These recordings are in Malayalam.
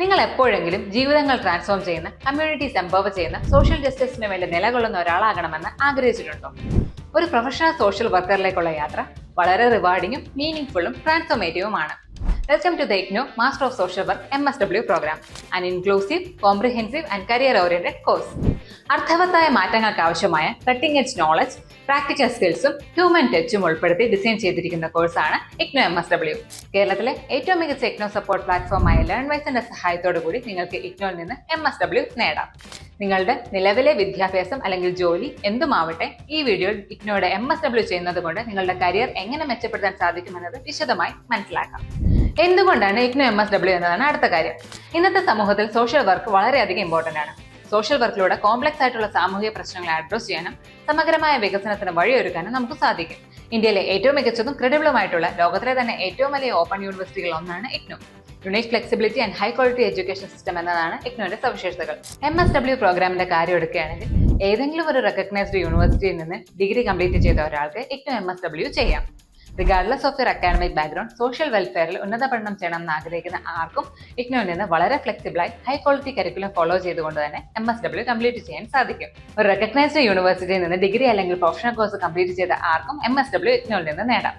നിങ്ങൾ എപ്പോഴെങ്കിലും ജീവിതങ്ങൾ ട്രാൻസ്ഫോം ചെയ്യുന്ന കമ്മ്യൂണിറ്റീസ് എംപവർ ചെയ്യുന്ന സോഷ്യൽ ജസ്റ്റിസിന് വേണ്ടി നിലകൊള്ളുന്ന ഒരാളാകണമെന്ന് ആഗ്രഹിച്ചിട്ടുണ്ടോ? ഒരു പ്രൊഫഷണൽ സോഷ്യൽ വർക്കറിലേക്കുള്ള യാത്ര വളരെ റിവാർഡിങ്ങും മീനിങ് ഫുള്ളും ട്രാൻസ്ഫോമേറ്റീവുമാണ് welcome to the IGNOU master of social work M S W program an inclusive comprehensive and career oriented course അർത്ഥവത്തായ മാറ്റങ്ങൾക്ക് ആവശ്യമായ കട്ടിംഗ് എഡ്ജ് നോളജ് പ്രാക്ടിക്കൽ സ്കിൽസും ഹ്യൂമൻ ടച്ചും ഉൾപ്പെടുത്തി ഡിസൈൻ ചെയ്തിരിക്കുന്ന കോഴ്സാണ് ഇഗ്നോ എം എസ് ഡബ്ല്യു കേരളത്തിലെ ഏറ്റവും മികച്ച ഇഗ്നോ സപ്പോർട്ട് പ്ലാറ്റ്ഫോമായ ലേൺ വൈസിന്റെ സഹായത്തോടു കൂടി നിങ്ങൾക്ക് ഇഗ്നോയിൽ നിന്ന് എം എസ് ഡബ്ല്യു നേടാം. നിങ്ങളുടെ നിലവിലെ വിദ്യാഭ്യാസം അല്ലെങ്കിൽ ജോലി എന്തുമാവട്ടെ ഈ വീഡിയോ ഇഗ്നോയുടെ എം എസ് ഡബ്ല്യു ചെയ്യുന്നത് കൊണ്ട് നിങ്ങളുടെ കരിയർ എങ്ങനെ മെച്ചപ്പെടുത്താൻ സാധിക്കുമെന്നത് വിശദമായി മനസ്സിലാക്കാം. എന്തുകൊണ്ടാണ് ഇഗ്നോ എം എസ് ഡബ്ല്യു എന്നതാണ് അടുത്ത കാര്യം? ഇന്നത്തെ സമൂഹത്തിൽ സോഷ്യൽ വർക്ക് വളരെയധികം ഇമ്പോർട്ടന്റ് ആണ്. സോഷ്യൽ വർക്കിലൂടെ കോംപ്ലക്സ് ആയിട്ടുള്ള സാമൂഹിക പ്രശ്നങ്ങളെ അഡ്രസ് ചെയ്യാനും സമഗ്രമായ വികസനത്തിന് വഴിയൊരുക്കാനും നമുക്ക് സാധിക്കും. ഇന്ത്യയിലെ ഏറ്റവും മികച്ചതും ക്രെഡിബിളുമായിട്ടുള്ള ലോകത്തിലെ തന്നെ ഏറ്റവും വലിയ ഓപ്പൺ യൂണിവേഴ്സിറ്റികൾ ഒന്നാണ് IGNOU. Unique flexibility and high quality education system എന്നതാണ് ഇഗ്നോയുടെ സവിശേഷതകൾ. എം എസ് ഡബ്ല്യു പ്രോഗ്രാമിന്റെ കാര്യം എടുക്കുകയാണെങ്കിൽ ഏതെങ്കിലും ഒരു റെക്കഗ്നൈസ്ഡ് യൂണിവേഴ്സിറ്റിയിൽ നിന്ന് ഡിഗ്രി കംപ്ലീറ്റ് ചെയ്ത ഒരാൾക്ക് ഇഗ്നോ എം എസ് ഡബ്ല്യു ചെയ്യാം. Regardless of your academic background social വെൽഫെയറിൽ ഉന്നത പഠനം ചെയ്യണം എന്ന് ആഗ്രഹിക്കുന്ന ആർക്കും ഇഗ്നോയിൽ നിന്ന് വളരെ ഫ്ലെക്സിബിളായി ഹൈ ക്വാളിറ്റി കരിക്കുലം ഫോളോ ചെയ്തുകൊണ്ട് തന്നെ എം എസ് ഡബ്ല്യു കംപ്ലീറ്റ് ചെയ്യാൻ സാധിക്കും. ഒരു റെക്കഗ്നൈസ്ഡ് യൂണിവേഴ്സിറ്റിയിൽ നിന്ന് ഡിഗ്രി അല്ലെങ്കിൽ പ്രൊഫഷണൽ കോഴ്സ് കംപ്ലീറ്റ് ചെയ്ത ആർക്കും എം എസ് ഡബ്ല്യു ഇഗ്നോയിൽ നിന്ന് നേടാം.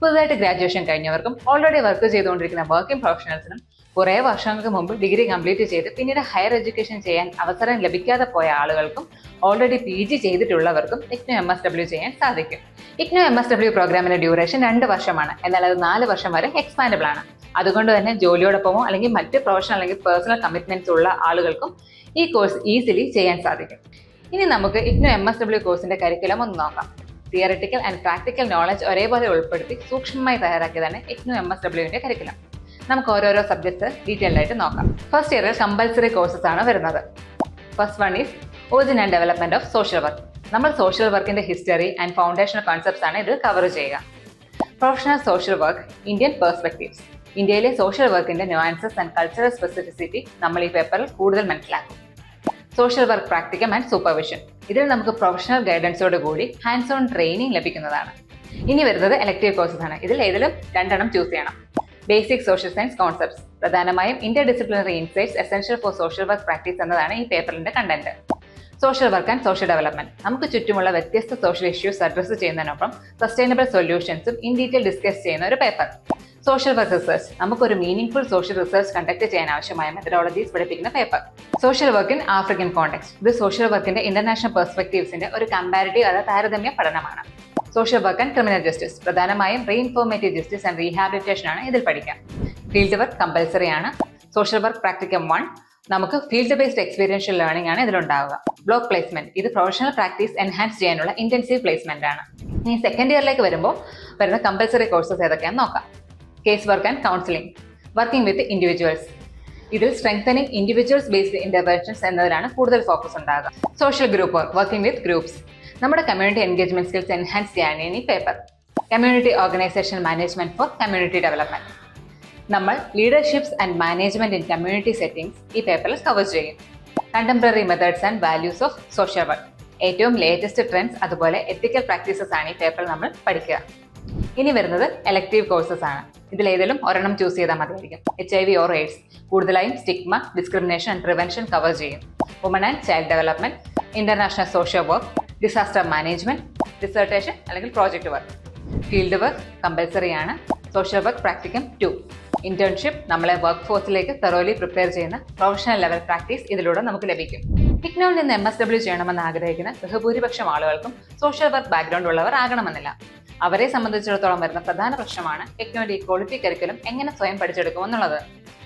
പുതുതായിട്ട് ഗ്രാജുവേഷൻ കഴിഞ്ഞവർക്കും ഓൾറെഡി വർക്ക് ചെയ്തുകൊണ്ടിരിക്കുന്ന വർക്കിംഗ് പ്രൊഫഷണൽസിനും കുറേ വർഷങ്ങൾക്ക് മുമ്പ് ഡിഗ്രി കംപ്ലീറ്റ് ചെയ്ത് പിന്നീട് ഹയർ എഡ്യൂക്കേഷൻ ചെയ്യാൻ അവസരം ലഭിക്കാതെ പോയ ആളുകൾക്കും ഓൾറെഡി പി ജി ചെയ്തിട്ടുള്ളവർക്കും ഇഗ്നോ എം എസ് ഡബ്ല്യു ചെയ്യാൻ സാധിക്കും. ഇഗ്നോ എം എസ് ഡബ്ല്യു പ്രോഗ്രാമിന്റെ ഡ്യൂറേഷൻ രണ്ട് വർഷമാണ്. എന്നാൽ അത് നാല് വർഷം വരെ എക്സ്പാൻഡബിൾ ആണ്. അതുകൊണ്ട് തന്നെ ജോലിയോടൊപ്പമോ അല്ലെങ്കിൽ മറ്റ് പ്രൊഫഷണൽ അല്ലെങ്കിൽ പേഴ്സണൽ കമ്മിറ്റ്മെന്റ്സ് ഉള്ള ആളുകൾക്കും ഈ കോഴ്സ് ഈസിലി ചെയ്യാൻ സാധിക്കും. ഇനി നമുക്ക് ഇഗ്നോ എം എസ് ഡബ്ല്യു കോഴ്സിന്റെ കരിക്കുലം ഒന്ന് നോക്കാം. തിയറട്ടിക്കൽ ആൻഡ് പ്രാക്ടിക്കൽ നോളജ് ഒരേപോലെ ഉൾപ്പെടുത്തി സൂക്ഷ്മമായി തയ്യാറാക്കിയതാണ് എക്നു എം എസ് ഡബ്ല്യുവിന്റെ കരിക്കുലം നമുക്ക് ഓരോരോ സബ്ജക്ട്സ് ഡീറ്റെയിൽഡ് ആയിട്ട് നോക്കാം. ഫസ്റ്റ് ഇയറിൽ കമ്പൽസറി കോഴ്സസ് ആണ് വരുന്നത്. First one is origin and development of social work നമ്മൾ സോഷ്യൽ വർക്കിന്റെ ഹിസ്റ്ററി ആൻഡ് ഫൗണ്ടേഷണൽ കോൺസെപ്റ്റ്സ് ആണ് ഇത് കവർ ചെയ്യുക. Professional social work Indian perspectives ഇന്ത്യയിലെ സോഷ്യൽ വർക്കിന്റെ ന്യൂആൻസസ് ആൻഡ് കൾച്ചറൽ സ്പെസിഫിസിറ്റി നമ്മൾ ഈ പേപ്പറിൽ കൂടുതൽ മനസ്സിലാക്കും. Social work practicum and supervision ഇതിൽ നമുക്ക് പ്രൊഫഷണൽ ഗൈഡൻസോട് കൂടി ഹാൻഡ്സ് ഓൺ ട്രെയിനിങ് ലഭിക്കുന്നതാണ്. ഇനി വരുന്നത് എലക്ടീവ് കോഴ്സസ് ആണ്. ഇതിൽ ഏതെങ്കിലും രണ്ടെണ്ണം ചൂസ് ചെയ്യണം. ബേസിക് സോഷ്യൽ സയൻസ് കോൺസെപ്റ്റ്സ് പ്രധാനമായും interdisciplinary insights essential for social work practice എന്നതാണ് ഈ പേപ്പറിന്റെ content social work and social development നമുക്ക് ചുറ്റുമുള്ള വ്യത്യസ്ത സോഷ്യൽ ഇഷ്യൂസ് അഡ്രസ്സ് ചെയ്യുന്നതിനൊപ്പം സസ്റ്റൈനബിൾ സൊല്യൂഷൻസും ഇൻ ഡീറ്റെയിൽ ഡിസ്കസ് ചെയ്യുന്ന ഒരു പേപ്പർ സോഷ്യൽ വർക്ക് റിസർച്ച് നമുക്കൊരു meaningful social research conduct ചെയ്യാൻ ആവശ്യമായ മെത്തഡോളജീസ് പഠിപ്പിക്കുന്ന paper social work in African contexts ഇത് സോഷ്യൽ വർക്കിന്റെ ഇന്റർനാഷണൽ പെർസ്പെക്ടീവ്സിന്റെ ഒരു കമ്പാരിറ്റീവ് അഥവാ താരതമ്യ പഠനമാണ്. Social work and criminal justice പ്രധാനമായും റീഇൻഫോർമേറ്റീവ് ജസ്റ്റിസ് ആൻഡ് റീഹാബിലിറ്റേഷൻ ആണ് ഇതിൽ പഠിക്കാം ഫീൽഡ് വർക്ക് കമ്പൽസറി ആണ്. സോഷ്യൽ വർക്ക് പ്രാക്ടിക്കം വൺ നമുക്ക് ഫീൽഡ് ബേസ്ഡ് എക്സ്പീരിയൻഷ്യൽ ലേണിംഗ് ആണ് ഇതിലുണ്ടാവുക. ബ്ലോക്ക് പ്ലേസ്മെന്റ് ഇത് പ്രൊഫഷണൽ പ്രാക്ടീസ് എൻഹാൻസ് ചെയ്യാനുള്ള ഇന്റൻസീവ് പ്ലേസ്മെന്റ് ആണ്. ഇനി സെക്കൻഡ് ഇയറിലേക്ക് വരുമ്പോൾ വരുന്ന കമ്പൽസറി കോഴ്സസ് ഏതൊക്കെയാണെന്ന് നോക്കാം. Case work and counselling working with individuals ഇതിൽ സ്ട്രെങ്തനിങ് ഇൻഡിവിജ്വൽസ് ബേസ്ഡ് ഇന്റർവെൻഷൻസ് എന്നതിലാണ് കൂടുതൽ ഫോക്കസ് ഉണ്ടാകുക social group work working with groups നമ്മുടെ കമ്മ്യൂണിറ്റി എൻഗേജ്മെന്റ് സ്കിൽസ് എൻഹാൻസ് ചെയ്യാൻ ഈ paper community organisation management for community development നമ്മൾ leaderships and management in community settings ഈ പേപ്പറിൽ കവർ ചെയ്യും. Contemporary methods and values of social work ഏറ്റവും ലേറ്റസ്റ്റ് ട്രെൻഡ്സ് അതുപോലെ എത്തിക്കൽ പ്രാക്ടീസസ് ആണ് ഈ പേപ്പറിൽ നമ്മൾ പഠിക്കുക. ഇനി വരുന്നത് എലക്ടീവ് കോഴ്സസ് ആണ്. ഇതിൽ ഏതെങ്കിലും ഒരെണ്ണം ചൂസ് ചെയ്താൽ മതിയായിരിക്കും. H I V or AIDS കൂടുതലായും stigma discrimination and prevention cover ചെയ്യും. Woman and child development international social work disaster management dissertation അല്ലെങ്കിൽ project work field work compulsory ആണ്. Social work practicum two internship നമ്മളെ വർക്ക് ഫോഴ്സിലേക്ക് തെറോലി പ്രിപ്പയർ ചെയ്യുന്ന പ്രൊഫഷണൽ ലെവൽ പ്രാക്ടീസ് ഇതിലൂടെ നമുക്ക് ലഭിക്കും. ടിക്നോയിൽ നിന്ന് എം എസ് ഡബ്ല്യു ചെയ്യണമെന്ന് ആഗ്രഹിക്കുന്ന ബഹുഭൂരിപക്ഷം ആളുകൾക്കും സോഷ്യൽ വർക്ക് ബാക്ക്ഗ്രൗണ്ട് ഉള്ളവർ ആകണമെന്നില്ല. അവരെ സംബന്ധിച്ചിടത്തോളം വരുന്ന പ്രധാന പ്രശ്നമാണ് ഇഗ്നോയുടെ ക്വാളിറ്റി കരിക്കുലം എങ്ങനെ സ്വയം പഠിച്ചെടുക്കുമെന്നുള്ളത്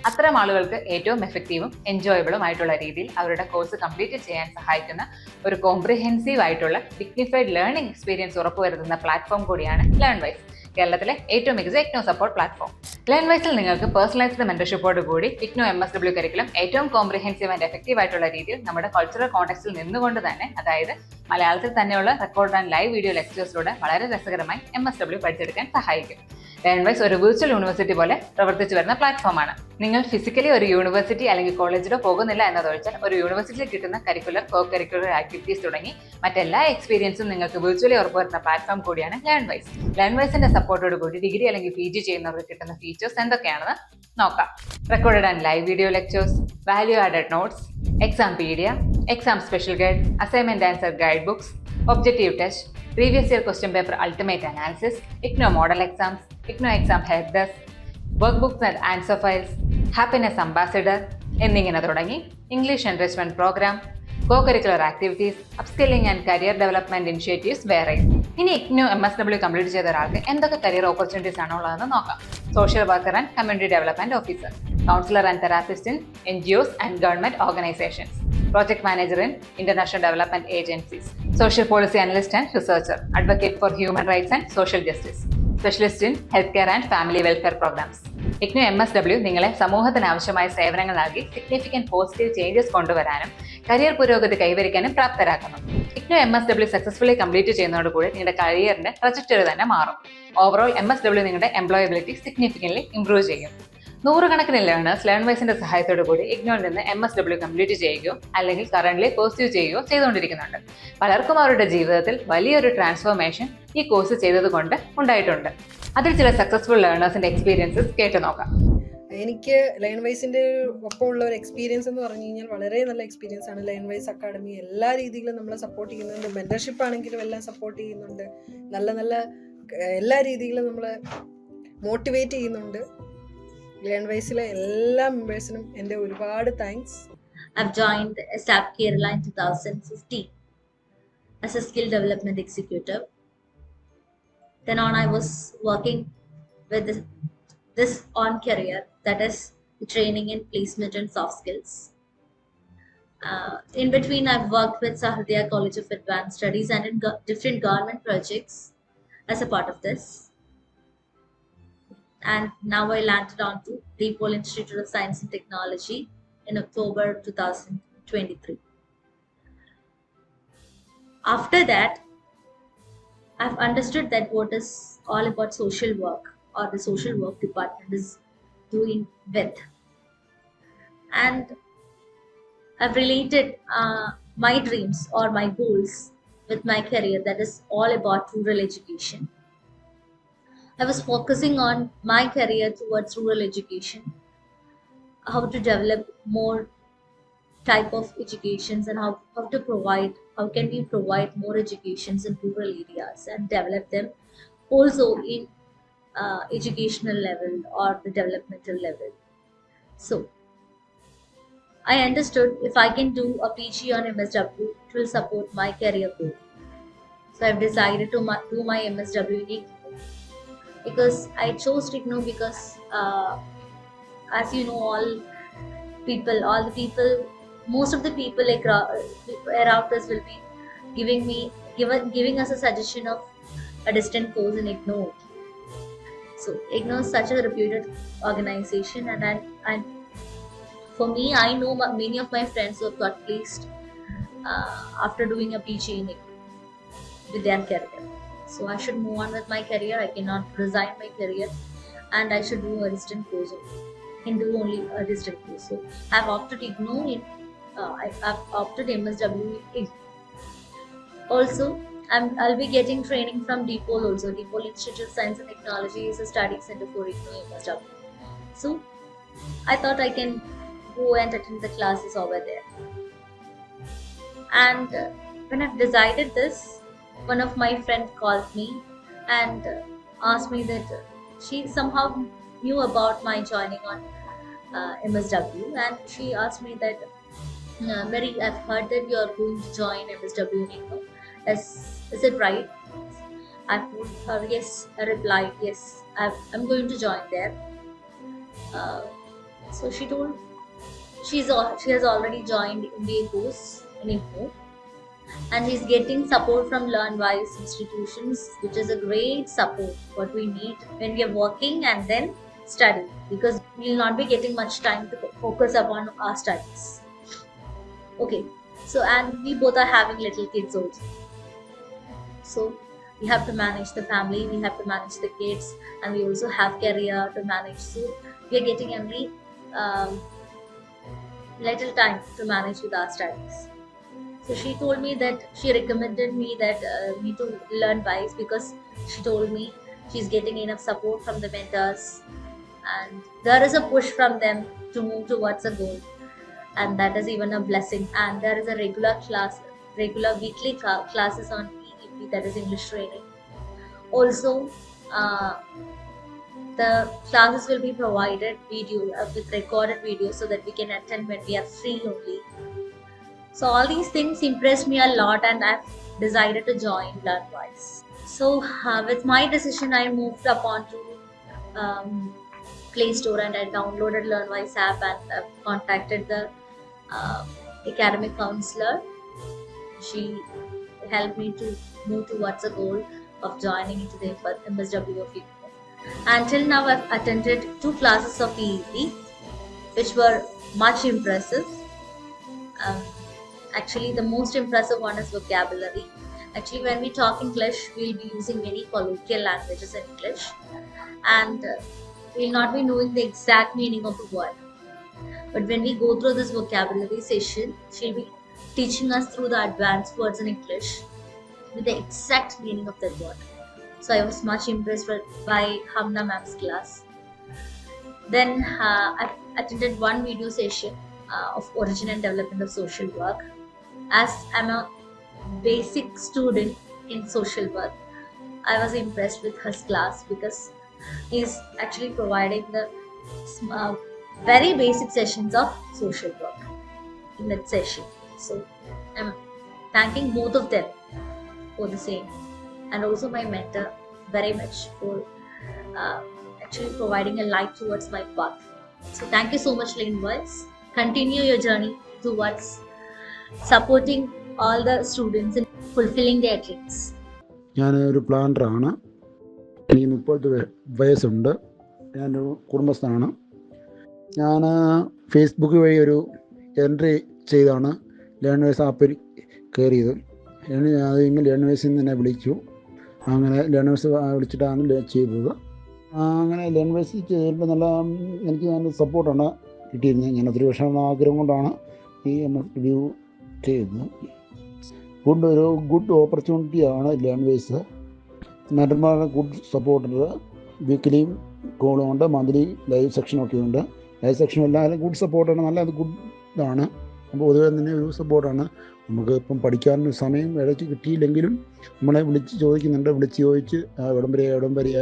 അത്തരം ആളുകൾക്ക് ഏറ്റവും എഫക്റ്റീവും എൻജോയബിളും ആയിട്ടുള്ള രീതിയിൽ അവരുടെ കോഴ്സ് കംപ്ലീറ്റ് ചെയ്യാൻ സഹായിക്കുന്ന ഒരു കോംപ്രിഹെൻസീവ് ആയിട്ടുള്ള ഡിഗ്നിഫൈഡ് ലേണിംഗ് എക്സ്പീരിയൻസ് ഉറപ്പുവരുത്തുന്ന പ്ലാറ്റ്ഫോം കൂടിയാണ് ലേൺ വൈസ് കേരളത്തിലെ ഏറ്റവും മികച്ച ഇഗ്നോ സപ്പോർട്ട് പ്ലാറ്റ്ഫോം ലൈൻ വൈസിൽ നിങ്ങൾക്ക് പേഴ്സണലൈസ്ഡ് മെന്റർഷിപ്പോട് കൂടി IGNOU M S W curriculum ഏറ്റവും കോംപ്രിഹെൻസീവ് ആൻഡ് എഫക്റ്റീവ് ആയിട്ടുള്ള രീതിയിൽ നമ്മുടെ കൾച്ചറൽ കോൺടെക്സ്റ്റിൽ നിന്നുകൊണ്ട് തന്നെ അതായത് മലയാളത്തിൽ തന്നെയുള്ള റെക്കോർഡ് ആൻഡ് ലൈവ് വീഡിയോ ലെക്ചേഴ്സിലൂടെ വളരെ രസകരമായി എം എസ് ഡബ്ല്യു പഠിച്ചെടുക്കാൻ സഹായിക്കും. ലേൺവൈസ് ഒരു വിർച്വൽ യൂണിവേഴ്സിറ്റി പോലെ പ്രവർത്തിച്ചു വരുന്ന പ്ലാറ്റ്ഫോമാണ് നിങ്ങൾ ഫിസിക്കലി ഒരു യൂണിവേഴ്സിറ്റി അല്ലെങ്കിൽ കോളേജിലോ പോകുന്നില്ല എന്നതൊഴിച്ചാൽ ഒരു യൂണിവേഴ്സിറ്റിയിൽ കിട്ടുന്ന കരിക്കുലർ കോ കരിക്കുലർ ആക്ടിവിറ്റീസ് തുടങ്ങി മറ്റെല്ലാ എക്സ്പീരിയൻസും നിങ്ങൾക്ക് വിർച്വലി ഉറപ്പുവരുന്ന പ്ലാറ്റ്ഫോം കൂടിയാണ് ലേൺവൈസ് ലേൺവൈസിന്റെ സപ്പോർട്ടോട് കൂടി ഡിഗ്രി അല്ലെങ്കിൽ പി ജി ചെയ്യുന്നവർക്ക് കിട്ടുന്ന ഫീച്ചേഴ്സ് എന്തൊക്കെയാണെന്ന് നോക്കാം. Recorded and live video lectures value added notes exampedia exam special guide assignment answer guide books objective test previous year question paper ultimate analysis IGNOU model exams IGNOU exam help desk work books and answer files happiness ambassador എന്നിങ്ങനെ തുടങ്ങി. English enrichment program co curricular activities upskilling and career development initiatives വേറെ ഇനി IGNOU M S W complete ചെയ്ത ഒരാൾക്ക് എന്തൊക്കെ കരിയർ ഓപ്പർച്യൂണിറ്റീസ് ആണ് ഉള്ളതെന്ന് നോക്കാം. Social worker and community development officer counsellor and therapist in N G Os and government organisations manager in international development agencies social policy analyst and researcher advocate for human rights and social justice specialist in health care and family welfare programs IGNOU M S W നിങ്ങളെ സമൂഹത്തിന് ആവശ്യമായ സേവനങ്ങൾ നൽകി സിഗ്നിഫിക്കന്റ് പോസിറ്റീവ് ചേഞ്ചസ് കൊണ്ടുവരാനും കരിയർ പുരോഗതി കൈവരിക്കാനും പ്രാപ്തരാക്കുന്നു. IGNOU M S W successfully complete ചെയ്യുന്നതോടുകൂടി നിങ്ങളുടെ കരിയറിന്റെ ട്രജക്ടറി തന്നെ മാറും. ഓവറോൾ എം എസ് ഡബ്ല്യു നിങ്ങളുടെ എംപ്ലോയബിലിറ്റി സിഗ്നിഫിക്കൻലി ഇംപ്രൂവ് ചെയ്യും. നൂറുകണക്കിന് ലേണേഴ്സ് ലേൺവൈസിന്റെ സഹായത്തോടു കൂടി ഇഗ്നോയിൽ നിന്ന് എം എസ് ഡബ്ല്യു കംപ്ലീറ്റ് ചെയ്യുകയോ അല്ലെങ്കിൽ കറന്റ്ലി പോസ്റ്റീവ് ചെയ്യുകയോ ചെയ്തുകൊണ്ടിരിക്കുന്നുണ്ട്. പലർക്കും അവരുടെ ജീവിതത്തിൽ വലിയൊരു ട്രാൻസ്ഫോർമേഷൻ ഈ കോഴ്സ് ചെയ്തതുകൊണ്ട് ഉണ്ടായിട്ടുണ്ട്. അതിൽ ചില സക്സസ്ഫുൾ ലേണേഴ്സിന്റെ എക്സ്പീരിയൻസസ് കേട്ടു നോക്കാം എനിക്ക് ലൈൻ വൈസിന്റെ ഒപ്പം ഉള്ള ഒരു എക്സ്പീരിയൻസ് എന്ന് പറഞ്ഞു കഴിഞ്ഞാൽ വളരെ നല്ല എക്സ്പീരിയൻസ് ആണ് ലൈൻ വൈസ് അക്കാഡമി. എല്ലാ രീതിയിലും നമ്മളെ സപ്പോർട്ട് ചെയ്യുന്നുണ്ട്. മെന്റർഷിപ്പ് ആണെങ്കിലും എല്ലാം സപ്പോർട്ട് ചെയ്യുന്നുണ്ട്. നല്ല നല്ല എല്ലാ രീതിയിലും നമ്മളെ മോട്ടിവേറ്റ് ചെയ്യുന്നുണ്ട്. ലൈൻ വൈസിലെ എല്ലാ മെമ്പേഴ്സിനും എന്റെ ഒരുപാട് thanks joined SAP Kerala in 2015 as a skill development executive. Then on, I was working with this, this on career. That is training in placement and soft skills. Uh, in between, I've worked with Sahadya College of Advanced Studies and in go- different government projects as a part of this. And now I landed on to Deepole Institute of Science and Technology in October 2023. After that, I've understood that what is all about social work or the social work department is doing with. And I've related uh, my dreams or my goals with my career that is all about rural education. I was focusing on my career towards rural education how to develop more type of educations and how, how to provide how can we provide more educations in rural areas and develop them also in uh, educational level or the developmental level. So i understood if i can do a pg on msw it will support my career growth so i've decided to do my msw in IGNOU because i chose IGNOU because uh, as you know all people all the people most of the people around us will be giving me given giving us a suggestion of a distant course in IGNOU so IGNOU is such a reputed organization and I, and for me I know ma- many of my friends who have got placed uh, after doing a PG in IGNOU with their career so I should move on with my career I cannot resign my career and I should do a distant course can do only a distant course. So I've opted IGNOU in uh, I, I've opted MSW in IGNOU. Also, I'm, I'll be getting training from DPOL also. DPOL Institute of Science and Technology is a study center for IGNOU MSW. So I thought I can go and attend the classes over there. And uh, when I've decided this, one of my friend called me and uh, asked me that uh, she somehow knew about my joining on uh, MSW, and she asked me that, uh, Mary, I've heard that you are going to join MSW. Nico. Is is it right? I her yes. I replied yes. I've, I'm going to join there. Uh, so she told she's she has already joined MBA course in and he's getting support from LearnWise institutions, which is a great support what we need when we are working and then study because we will not be getting much time to focus upon our studies. Okay, so and we both are having little kids also. So we have to manage the family, we have to manage the kids, and we also have career to manage. So we are getting only um, little time to manage with our studies. So she told me that she recommended me that uh, me to learn wise because she told me she's getting enough support from the mentors and there is a push from them to move towards a goal and that is even a blessing and there is a regular class regular weekly cla- classes on That is English training. Also uh, the classes will be provided video uh, with recorded video so that we can attend when we are free only. So all these things impressed me a lot and i've decided to join learnwise so uh, with my decision i moved upon to um, play store and i downloaded learnwise app and uh, contacted the uh, academic counselor. She helped me to move towards the goal of joining into the MSW of. Until now, I've attended two classes of EEP, which were much impressive. Um, actually, the most impressive one is vocabulary. Actually, when we talk English, we'll be using many colloquial languages in English, and uh, we'll not be knowing the exact meaning of a word. But when we go through this vocabulary session, she'll be teaching us through the advanced words in English with the exact meaning of that word. So I was much impressed by Hamna ma'am's class. Then uh, I attended one video session uh, of origin and development of social work. As I'm a basic student in social work, I was impressed with his class because he's actually providing the uh, very basic sessions of social work in that session. So I'm thanking both of them for the same and also my mentor very much for uh, actually providing a light towards my path. So thank you so much, Lane Boys. Continue your journey towards supporting all the students in fulfilling their dreams. ഞാൻ ഒരു പ്ലാനറാണ് എനിക്ക് മുപ്പത് വയ- വയസ്സുണ്ട് ഞാൻ കുടുംബസ്ഥനാണ് ഞാൻ ഫേസ്ബുക്ക് വഴി ഒരു എൻട്രി ചെയ്താണ് ലേണേഴ്സ് ആപ്പിൽ കയറിയത് അത് ഇങ്ങനെ ലേണേഴ്സിൽ നിന്ന് തന്നെ വിളിച്ചു. അങ്ങനെ ലേണേഴ്സ് വിളിച്ചിട്ടാണ് ചെയ്തത്. അങ്ങനെ ലേണേഴ്സ് ചെയ്തപ്പോൾ നല്ല എനിക്ക് നല്ല സപ്പോർട്ടാണ് കിട്ടിയിരുന്നത്. ഞാൻ ഒത്തിരി വർഷം ആഗ്രഹം കൊണ്ടാണ് ഈ എം എസ് ഡബ്ല്യു ചെയ്തത് ഗുഡ് ഒരു ഗുഡ് ഓപ്പർച്യൂണിറ്റിയാണ് ലേണേഴ്സ് മാഡന്മാരുടെ ഗുഡ് സപ്പോർട്ടർ വീക്കിലിയും കോളും ഉണ്ട് മന്ത്ലി ലൈവ് സെക്ഷനൊക്കെ ഉണ്ട്. ലൈവ് സെക്ഷൻ എല്ലാവരും ഗുഡ് സപ്പോർട്ടാണ് നല്ല ഗുഡ് ഇതാണ്. അപ്പോൾ പൊതുവെ തന്നെ ഒരു സപ്പോർട്ടാണ് നമുക്ക് ഇപ്പം പഠിക്കാനൊരു സമയം ഇടയ്ക്ക് കിട്ടിയില്ലെങ്കിലും നമ്മളെ വിളിച്ച് ചോദിക്കുന്നുണ്ട്. വിളിച്ച് ചോദിച്ച് എവിടം വരെ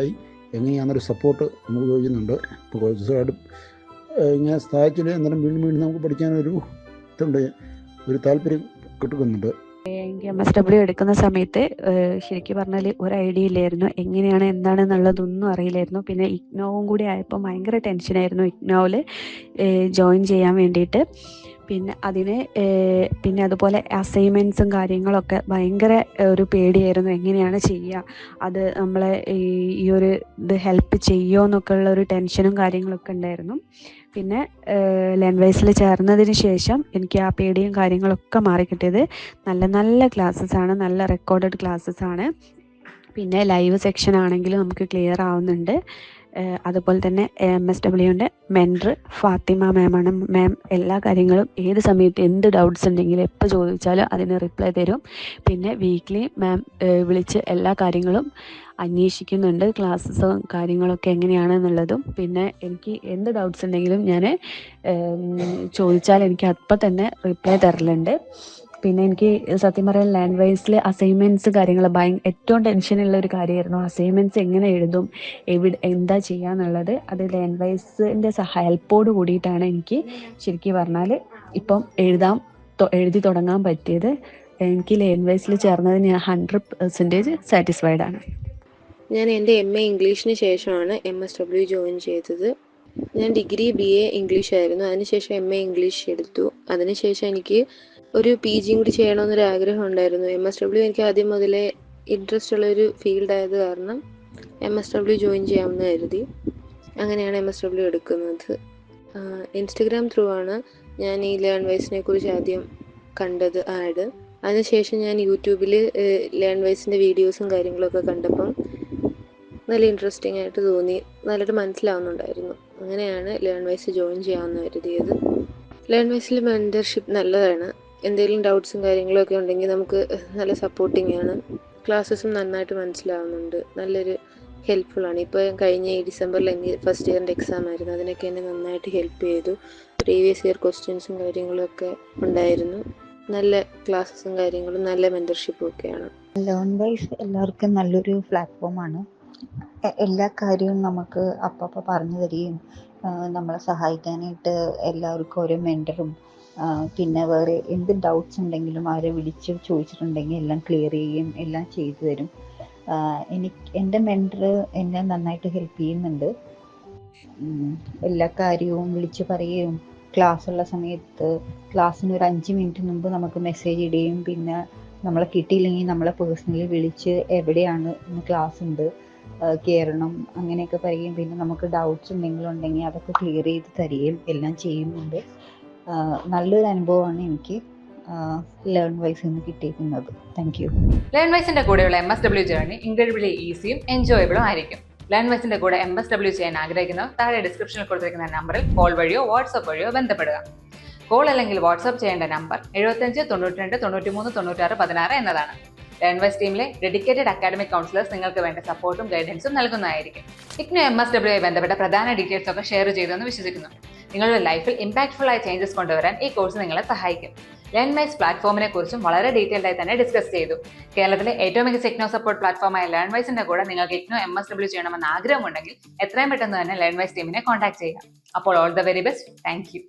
എങ്ങനെയാണെന്നൊരു സപ്പോർട്ട് നമുക്ക് ചോദിക്കുന്നുണ്ട്. ഇപ്പോൾ ഏഹ്, ഇങ്ങനെ സഹായിച്ചിട്ട് അന്നേരം വീണ്ടും വീണ്ടും നമുക്ക് പഠിക്കാനൊരു ഇതുണ്ട്. ഒരു താല്പര്യം കിട്ടുന്നുണ്ട്. എം എസ് ഡബ്ല്യു എടുക്കുന്ന സമയത്ത് ശരിക്കും പറഞ്ഞാൽ ഒരു ഐഡിയ ഇല്ലായിരുന്നു. എങ്ങനെയാണ് എന്താണെന്നുള്ളതൊന്നും അറിയില്ലായിരുന്നു. പിന്നെ ഇഗ്നോവും കൂടി ആയപ്പോൾ ഭയങ്കര ടെൻഷനായിരുന്നു ഇഗ്നോവിൽ ജോയിൻ ചെയ്യാൻ വേണ്ടിയിട്ട്. പിന്നെ അതിന് പിന്നെ അതുപോലെ അസൈൻമെന്റ്സും കാര്യങ്ങളൊക്കെ ഭയങ്കര ഒരു പേടിയായിരുന്നു. എങ്ങനെയാണ് ചെയ്യുക അത് നമ്മളെ ഈ ഒരു ഇത് ഹെൽപ്പ് ചെയ്യുമോ എന്നൊക്കെ ഉള്ള ഒരു ടെൻഷനും കാര്യങ്ങളൊക്കെ ഉണ്ടായിരുന്നു. പിന്നെ ലെൻവൈസിൽ ചേർന്നതിന് ശേഷം എനിക്ക് ആ പേടിയും കാര്യങ്ങളൊക്കെ മാറിക്കിട്ടിയത് നല്ല നല്ല ക്ലാസ്സസ് ആണ്. നല്ല റെക്കോർഡഡ് ക്ലാസ്സസ് ആണ്. പിന്നെ ലൈവ് സെക്ഷൻ ആണെങ്കിലും നമുക്ക് ക്ലിയർ ആവുന്നുണ്ട്. അതുപോലെ തന്നെ എം എസ് ഡബ്ല്യുവിന്റെ മെന്റർ ഫാത്തിമ മാമാണ് മാം എല്ലാ കാര്യങ്ങളും ഏത് സമയത്ത് എന്ത് ഡൗട്ട്സ് ഉണ്ടെങ്കിലും എപ്പോൾ ചോദിച്ചാലും അതിന് റിപ്ലൈ തരും. പിന്നെ വീക്ക്ലി മാം വിളിച്ച് എല്ലാ കാര്യങ്ങളും അന്വേഷിക്കുന്നുണ്ട്. ക്ലാസ്സസും കാര്യങ്ങളൊക്കെ എങ്ങനെയാണെന്നുള്ളതും. പിന്നെ എനിക്ക് എന്ത് ഡൗട്ട്സ് ഉണ്ടെങ്കിലും ഞാൻ ചോദിച്ചാൽ എനിക്ക് അപ്പം തന്നെ റിപ്ലൈ തരലുണ്ട്. പിന്നെ എനിക്ക് സത്യം പറയാൻ ലാൻഡ് വൈസിൽ അസൈൻമെന്റ്സ് കാര്യങ്ങൾ ഏറ്റവും ടെൻഷനുള്ള ഒരു കാര്യമായിരുന്നു. അസൈൻമെന്റ്സ് എങ്ങനെ എഴുതും എവിടെ എന്താ ചെയ്യാന്നുള്ളത് അത് ലാൻഡ് വൈസിന്റെ ഹെൽപ്പോട് കൂടിയിട്ടാണ് എനിക്ക് ശരിക്കും പറഞ്ഞാൽ ഇപ്പം എഴുതാം എഴുതി തുടങ്ങാൻ പറ്റിയത്. എനിക്ക് ലാൻഡ് വൈസിൽ ചേർന്നതിന് ഞാൻ ഹൺഡ്രഡ് പെർസെന്റേജ് സാറ്റിസ്ഫൈഡ് ആണ്. ഞാൻ എന്റെ എം എ ഇംഗ്ലീഷിന് ശേഷമാണ് എം എസ് ഡബ്ല്യു ജോയിൻ ചെയ്തത്. ഞാൻ ഡിഗ്രി ബി എ ഇംഗ്ലീഷ് ആയിരുന്നു. അതിനുശേഷം എം എ ഇംഗ്ലീഷ് എടുത്തു. അതിനുശേഷം എനിക്ക് ഒരു പി ജിയും കൂടി ചെയ്യണമെന്നൊരു ആഗ്രഹം ഉണ്ടായിരുന്നു എം എസ് ഡബ്ല്യു എനിക്ക് ആദ്യം മുതലേ ഇൻട്രസ്റ്റ് ഉള്ളൊരു ഫീൽഡ് ആയത് കാരണം എം എസ് ഡബ്ല്യു ജോയിൻ ചെയ്യാമെന്ന് കരുതി. അങ്ങനെയാണ് എം എസ് ഡബ്ല്യു എടുക്കുന്നത്. ഇൻസ്റ്റഗ്രാം ത്രൂ ആണ് ഞാൻ ഈ ലേൺ വൈസിനെ കുറിച്ച് ആദ്യം കണ്ടത് ആഡ്. അതിനുശേഷം ഞാൻ യൂട്യൂബിൽ ലേൺ വൈസിന്റെ വീഡിയോസും കാര്യങ്ങളൊക്കെ കണ്ടപ്പം നല്ല ഇൻട്രസ്റ്റിംഗ് ആയിട്ട് തോന്നി. നല്ലൊരു മനസ്സിലാവുന്നുണ്ടായിരുന്നു. അങ്ങനെയാണ് ലേൺ വൈസ് ജോയിൻ ചെയ്യാമെന്ന് കരുതിയത്. ലേൺ വൈസിൽ മെന്റർഷിപ്പ് നല്ലതാണ്. എന്തെങ്കിലും ഡൗട്ട്സും കാര്യങ്ങളൊക്കെ ഉണ്ടെങ്കിൽ നമുക്ക് നല്ല സപ്പോർട്ടിംഗ് ആണ്. ക്ലാസ്സസും നന്നായിട്ട് മനസ്സിലാവുന്നുണ്ട്. നല്ലൊരു ഹെൽപ്ഫുൾ ആണ്. ഇപ്പോൾ കഴിഞ്ഞ ഈ ഡിസംബറിൽ എനിക്ക് ഫസ്റ്റ് ഇയറിന്റെ എക്സാം ആയിരുന്നു. അതിനൊക്കെ എന്നെ നന്നായിട്ട് ഹെൽപ്പ് ചെയ്തു. പ്രീവിയസ് ഇയർ ക്വസ്റ്റ്യൻസും കാര്യങ്ങളൊക്കെ ഉണ്ടായിരുന്നു. നല്ല ക്ലാസ്സസും കാര്യങ്ങളും നല്ല മെന്റർഷിപ്പും ഒക്കെയാണ് ലേൺ വൈസ് എല്ലാവർക്കും നല്ലൊരു പ്ലാറ്റ്ഫോമാണ് എല്ലാ കാര്യവും നമുക്ക് അപ്പപ്പോൾ പറഞ്ഞു തരികയും നമ്മളെ സഹായിക്കാനായിട്ട് എല്ലാവർക്കും ഓരോ മെന്ററും പിന്നെ വേറെ എന്ത് ഡൗട്ട്സ് ഉണ്ടെങ്കിലും അവരെ വിളിച്ച് ചോദിച്ചിട്ടുണ്ടെങ്കിൽ എല്ലാം ക്ലിയർ ചെയ്യുകയും എല്ലാം ചെയ്തു തരും. എനിക്ക് എന്റെ മെന്റർ എന്നെ നന്നായിട്ട് ഹെൽപ്പ് ചെയ്യുന്നുണ്ട്. എല്ലാ കാര്യവും വിളിച്ച് പറയുകയും ക്ലാസ് ഉള്ള സമയത്ത് ക്ലാസ്സിന് ഒരു അഞ്ച് മിനിറ്റ് മുമ്പ് നമുക്ക് മെസ്സേജ് ഇടുകയും പിന്നെ നമ്മളെ കിട്ടിയില്ലെങ്കിൽ നമ്മളെ പേഴ്സണലി വിളിച്ച് എവിടെയാണ് ഇന്ന് ക്ലാസ് ഉണ്ട് കയറണം അങ്ങനെയൊക്കെ പറയുകയും പിന്നെ നമുക്ക് ഡൗട്ട്സ് എന്തെങ്കിലും ഉണ്ടെങ്കിൽ അതൊക്കെ ക്ലിയർ ചെയ്ത് തരികയും എല്ലാം ചെയ്യുന്നുണ്ട്. നല്ലൊരു അനുഭവമാണ് എനിക്ക് ലേൺ വൈസിൽ നിന്ന് കിട്ടിയിരിക്കുന്നത്. താങ്ക് യു ലേൺ വൈസിന്റെ കൂടെയുള്ള M S W journey incredibly ഈസിയും എൻജോയബിളും ആയിരിക്കും. ലേൺ വൈസിന്റെ കൂടെ എം എസ് ഡബ്ല്യു ചെയ്യാൻ ആഗ്രഹിക്കുന്നവർ താഴെ ഡിസ്ക്രിപ്ഷനിൽ കൊടുത്തിരിക്കുന്ന നമ്പറിൽ കോൾ വഴിയോ വാട്സപ്പ് വഴിയോ ബന്ധപ്പെടുക. കോൾ അല്ലെങ്കിൽ വാട്സപ്പ് ചെയ്യേണ്ട നമ്പർ എഴുപത്തഞ്ച് തൊണ്ണൂറ്റിരണ്ട് തൊണ്ണൂറ്റിമൂന്ന് തൊണ്ണൂറ്റാറ് പതിനാറ് എന്നതാണ്. ലേൺ വൈസ് ടീമിലെ ഡെഡിക്കേറ്റഡ് അക്കാഡമിക് കൗൺസിലേഴ്സ് നിങ്ങൾക്ക് വേണ്ട സപ്പോർട്ടും ഗൈഡൻസും നൽകുന്നതായിരിക്കും. ഇഗ്നോ എം എസ് ഡബ്ല്യു ബന്ധപ്പെട്ട പ്രധാന ഡീറ്റെയിൽസ് ഒക്കെ ഷെയർ ചെയ്തെന്ന് വിശ്വസിക്കുന്നു. നിങ്ങളുടെ ലൈഫിൽ ഇമ്പാക്ട്ഫുൾ ആയ ചേഞ്ചസ് കൊണ്ടുവരാൻ ഈ കോഴ്സ് നിങ്ങളെ സഹായിക്കും. ലേൺ മൈസ് പ്ലാറ്റ്ഫോമിനെ കുറിച്ചും വളരെ ഡീറ്റെയിൽഡ് ആയി തന്നെ ഡിസ്കസ് ചെയ്തു. കേരളത്തിലെ ഏറ്റവും മികച്ച ഇഗ്നോ സപ്പോർട്ട് പ്ലാറ്റ്ഫോമായ ലേൺ വൈസിന്റെ കൂടെ നിങ്ങൾക്ക് ഇഗ്നോ എം എസ് ഡബ്ല്യൂ ചെയ്യണമെന്ന് ആഗ്രഹമുണ്ടെങ്കിൽ എത്രയും പെട്ടെന്ന് തന്നെ ലേൺ വൈസ് ടീമിനെ കോൺടാക്ട് ചെയ്യാം. അപ്പോൾ all the very best thank you